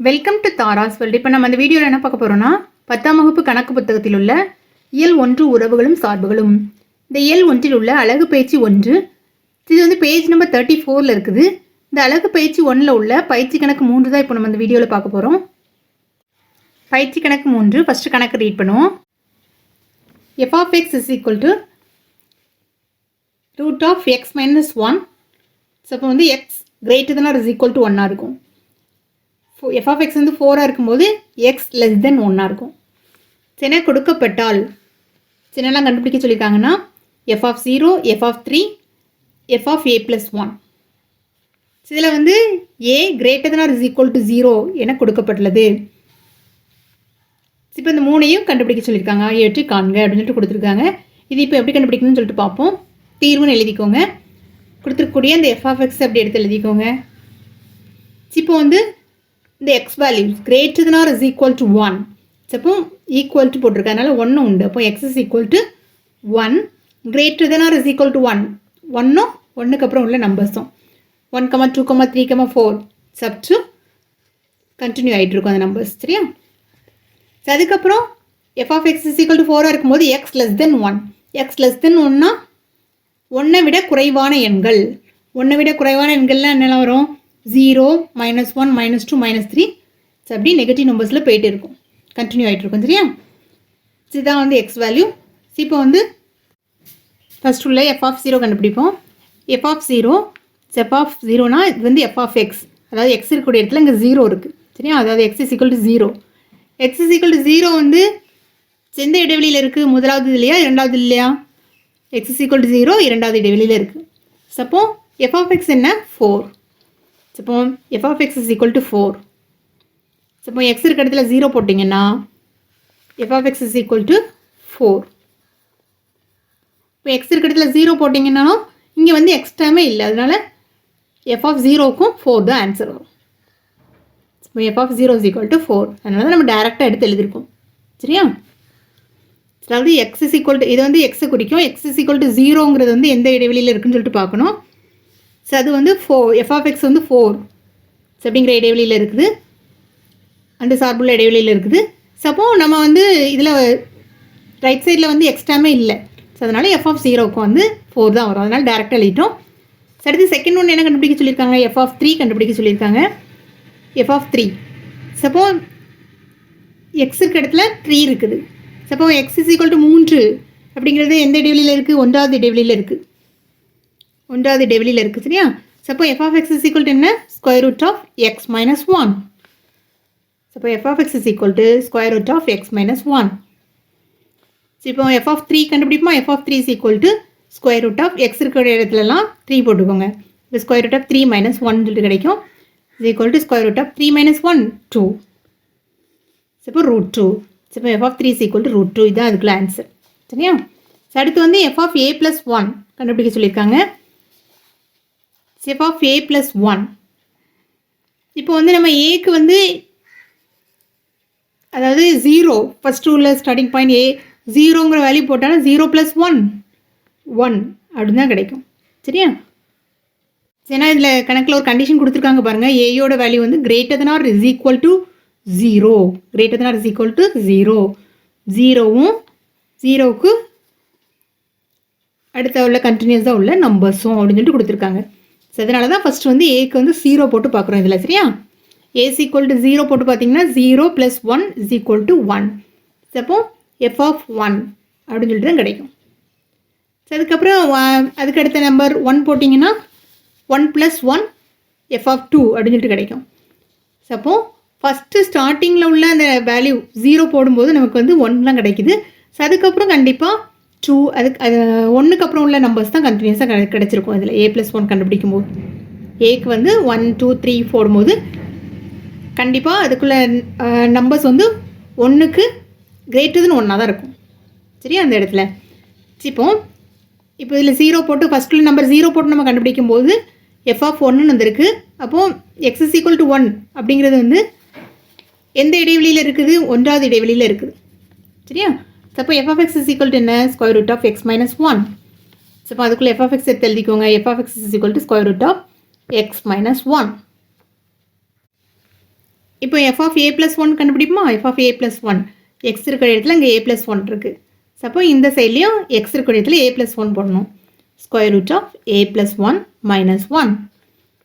Welcome to Tara's world இப்போ நம்ம அந்த வீடியோவில் என்ன பார்க்க போகிறோம்னா பத்தாம் வகுப்பு கணக்கு புத்தகத்தில் உள்ள இயல் ஒன்று உறவுகளும் சார்புகளும். இந்த இயல் ஒன்றில் உள்ள அழகு பயிற்சி ஒன்று. இது வந்து பேஜ் நம்பர் தேர்ட்டி ஃபோரில் இருக்குது. இந்த அழகு பயிற்சி ஒன்றில் உள்ள பயிற்சி கணக்கு மூன்று தான் இப்போ நம்ம அந்த வீடியோவில் பார்க்க போகிறோம் பயிற்சி கணக்கு மூன்று ஃபஸ்ட்டு கணக்கு ரீட் பண்ணுவோம். F of x is equal to root of x minus one so இப்போ வந்து x greater than is equal to ஒன்னாக இருக்கும். எஃப் ஆஃப் எக்ஸ் வந்து ஃபோராக இருக்கும்போது எக்ஸ் லெஸ் தென் ஒன்னாக இருக்கும். சின்ன கொடுக்கப்பட்டால் சின்னலாம் கண்டுபிடிக்க சொல்லியிருக்காங்கன்னா f of zero f of three f of a plus one இதில் வந்து a greater than or is equal to zero என கொடுக்கப்பட்டுள்ளது. இப்போ இந்த மூணையும் கண்டுபிடிக்க சொல்லியிருக்காங்க. ஏற்றி காண்க அப்படின்னு சொல்லிட்டு கொடுத்துருக்காங்க. இது இப்போ எப்படி கண்டுபிடிக்கணும்னு சொல்லிட்டு பார்ப்போம். தீர்வுன்னு எழுதிக்கோங்க. கொடுத்துருக்கக்கூடிய அந்த எஃப் ஆஃப் எக்ஸ் அப்படி எடுத்து எழுதிக்கோங்க. இப்போ வந்து இந்த x values greater than or is equal to one அப்போ ஈக்குவல் டு போட்டிருக்கு அதனால ஒன்று உண்டு. அப்போ x is equal to one greater than or is equal to one ஒன்னும் ஒன்றுக்கு அப்புறம் உள்ள நம்பர்ஸும் one comma two comma three comma four sub to continue ஆகிட்டு இருக்கும் அந்த நம்பர்ஸ் சரியா? அதுக்கப்புறம் f of x is equal to ஃபோராக இருக்கும்போது x less than one x less than ஒன்னா ஒன்றை விட குறைவான எண்கள். ஒன்றை விட குறைவான எண்கள்லாம் என்னெல்லாம் வரும்? Zero minus one minus two minus three so அப்படி நெகட்டிவ் நம்பர்ஸில் போயிட்டு இருக்கும். கண்டினியூ ஆகிட்டு இருக்கும் சரியா? இதுதான் வந்து எக்ஸ் வேல்யூ இப்போ வந்து ஃபஸ்ட் உள்ள எஃப் ஆஃப் ஜீரோ கண்டுபிடிப்போம். F of zero f of ஜீரோனா இது வந்து எஃப் ஆஃப் எக்ஸ் அதாவது எக்ஸ் இருக்கக்கூடிய இடத்துல இங்கே ஜீரோ இருக்குது சரியா? அதாவது x is equal to zero x is equal to zero வந்து எந்த இடைவெளியில் இருக்குது முதலாவது இல்லையா? இரண்டாவது இல்லையா? X is equal to zero இரண்டாவது இடைவெளியில் இருக்குது சப்போ எஃப் ஆஃப் எக்ஸ் என்ன? Four suppose f of x is equal to four suppose x இருக்க இடத்துல ஜீரோ போட்டிங்கன்னா f of x is equal to four இப்போ எக்ஸ் இருக்க இடத்துல ஜீரோ போட்டிங்கன்னாலும் இங்கே வந்து எக்ஸ் டைமே இல்லை. அதனால எஃப் ஆஃப் ஜீரோக்கும் ஃபோர் தான் ஆன்சர் வரும். இப்போ f of zero is equal to four அதனால தான் நம்ம டேரெக்டாக எடுத்து எழுதியிருக்கோம். சரியா? அதாவது எக்ஸ் இஸ் ஈக்குவல் டு இது வந்து எக்ஸை குறிக்கும். எக்ஸ் இஸ் ஈக்குவல் டு ஜீரோங்கிறது வந்து எந்த இடைவெளியில் இருக்குன்னு சொல்லிட்டு பார்க்கணும். ஸோ அது வந்து ஃபோர் எஃப் ஆஃப் எக்ஸ் வந்து ஃபோர் அப்படிங்கிற இடைவெளியில் இருக்குது. அந்த சார்புள்ள இடைவெளியில் இருக்குது. சப்போ நம்ம வந்து இதில் ரைட் சைடில் வந்து எக்ஸ்ட்ராமே இல்லை. ஸோ அதனால் எஃப் ஆஃப் ஜீரோக்கு வந்து ஃபோர் தான் வரும். அதனால் டேரெக்டாக எழுதிட்டோம். அடுத்து செகண்ட் ஒன்று என்ன கண்டுபிடிக்க சொல்லியிருக்காங்க? எஃப் ஆஃப் த்ரீ கண்டுபிடிக்க சொல்லியிருக்காங்க. F of three suppose x இருக்க இடத்துல த்ரீ இருக்குது. Suppose x is equal to மூன்று அப்படிங்கிறது எந்த இடைவெளியில் இருக்குது ஒன்றாவது இடைவெளியில் இருக்குது ஒன்றாவது டெவிலியில் இருக்குது சரியா? Suppose f of x is equal to என்ன? Square root of x minus one suppose f of x is equal to square root of x minus one இப்போ F of three கண்டுபிடிப்போமா? F of three is equal to square root of x இருக்கிற இடத்துலலாம் three போட்டுக்கோங்க. இப்போ square root of three minus one சொல்லிட்டு கிடைக்கும். Is equal to square root of three minus one two இப்போ root two இப்போ f of three is equal to root two இதுதான் அதுக்குள்ள ஆன்சர் சரியா? அடுத்து வந்து f of a plus one கண்டுபிடிக்க சொல்லியிருக்காங்க. F of a plus one இப்போ வந்து நம்ம ஏக்கு வந்து அதாவது ஜீரோ ஃபஸ்ட்டு உள்ள ஸ்டார்டிங் பாயிண்ட் ஏ ஜீரோங்கிற வேல்யூ போட்டாலும் ஜீரோ ப்ளஸ் ஒன் ஒன் அப்படின்னு தான் கிடைக்கும். சரியா? ஏன்னா இதில் கணக்கில் ஒரு கண்டிஷன் கொடுத்துருக்காங்க பாருங்கள் ஏயோட வேல்யூ வந்து greater than or is equal to zero greater than or is equal to zero ஜீரோவும் ஜீரோவுக்கு அடுத்த உள்ள கண்டினியூஸாக உள்ள நம்பர்ஸும் அப்படின்னு சொல்லிட்டு கொடுத்துருக்காங்க. ஸோ அதனால தான் ஃபஸ்ட்டு வந்து ஏக்கு வந்து ஜீரோ போட்டு பார்க்குறோம் இதில் சரியா? ஏஸ் ஈக்குவல் டு ஜீரோ போட்டு பார்த்தீங்கன்னா zero plus one is equal to one அப்போ எஃப் ஆஃப் ஒன் அப்படின்னு சொல்லிட்டு தான் கிடைக்கும். ஸோ அதுக்கப்புறம் அதுக்கு அடுத்த நம்பர் ஒன் போட்டிங்கன்னா one plus one f of two அப்படின்னு சொல்லிட்டு கிடைக்கும். ஸோ அப்போ ஃபஸ்ட்டு ஸ்டார்டிங்கில் உள்ள அந்த வேல்யூ ஜீரோ போடும்போது நமக்கு வந்து ஒன்லாம் கிடைக்குது. ஸோ அதுக்கப்புறம் கண்டிப்பாக டூ அதுக்கு அது ஒன்றுக்கு அப்புறம் உள்ள நம்பர்ஸ் தான் கண்டினியூஸாக கிடச்சிருக்கும். இதில் ஏ ப்ளஸ் ஒன் கண்டுபிடிக்கும் போது. ஏக்கு வந்து ஒன் டூ த்ரீ போடும்போது கண்டிப்பாக அதுக்குள்ள நம்பர்ஸ் வந்து ஒன்றுக்கு கிரேட்டர் than ஒன்னாக தான் இருக்கும். சரியா அந்த இடத்துல? இப்போ இப்போ இதில் ஜீரோ போட்டு ஃபஸ்ட்டில் நம்பர் ஜீரோ போட்டு நம்ம கண்டுபிடிக்கும் போது எஃப் ஆஃப் ஒன்னு வந்திருக்கு. அப்போது x is equal to one அப்படிங்கிறது வந்து எந்த இடைவெளியில் இருக்குது? ஒன்றாவது இடைவெளியில் இருக்குது. சரியா? அப்போ f x is equal to என்ன? Square root of x minus one so அப்போ அதுக்குள்ளே எஃப் எக்ஸ் எடுத்து எழுதிக்கோங்க. F x is equal to square root of x minus one இப்போ f of a plus one கண்டுபிடிப்போமா? F of a plus one x இருக்கிற இடத்துல இங்கே ஏ plus one இருக்குது சப்போ இந்த சைட்லேயும் எக்ஸ் இருக்கிற இடத்துல ஏ ப்ளஸ் ஒன் போடணும். Square root of a plus one minus one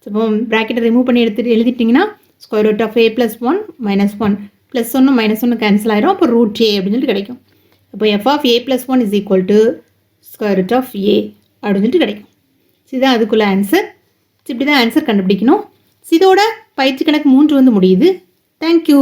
இப்போ ப்ராக்கெட்டை ரிமூவ் பண்ணி எடுத்துட்டு எழுதிட்டிங்கன்னா square root of a plus one minus one plus ஒன்று மைனஸ் ஒன்று கேன்சல் ஆயிரும். அப்போ ரூட் ஏ அப்படின்னு சொல்லிட்டு கிடைக்கும். இப்போ f of a plus one is equal to square root of a அப்படின்னு சொல்லிட்டு கிடைக்கும். இதுதான் அதுக்குள்ளே ஆன்சர் இப்படி தான் ஆன்சர் கண்டுபிடிக்கணும். இதோட பயிற்சி கணக்கு மூன்று வந்து முடியுது. தேங்க்யூ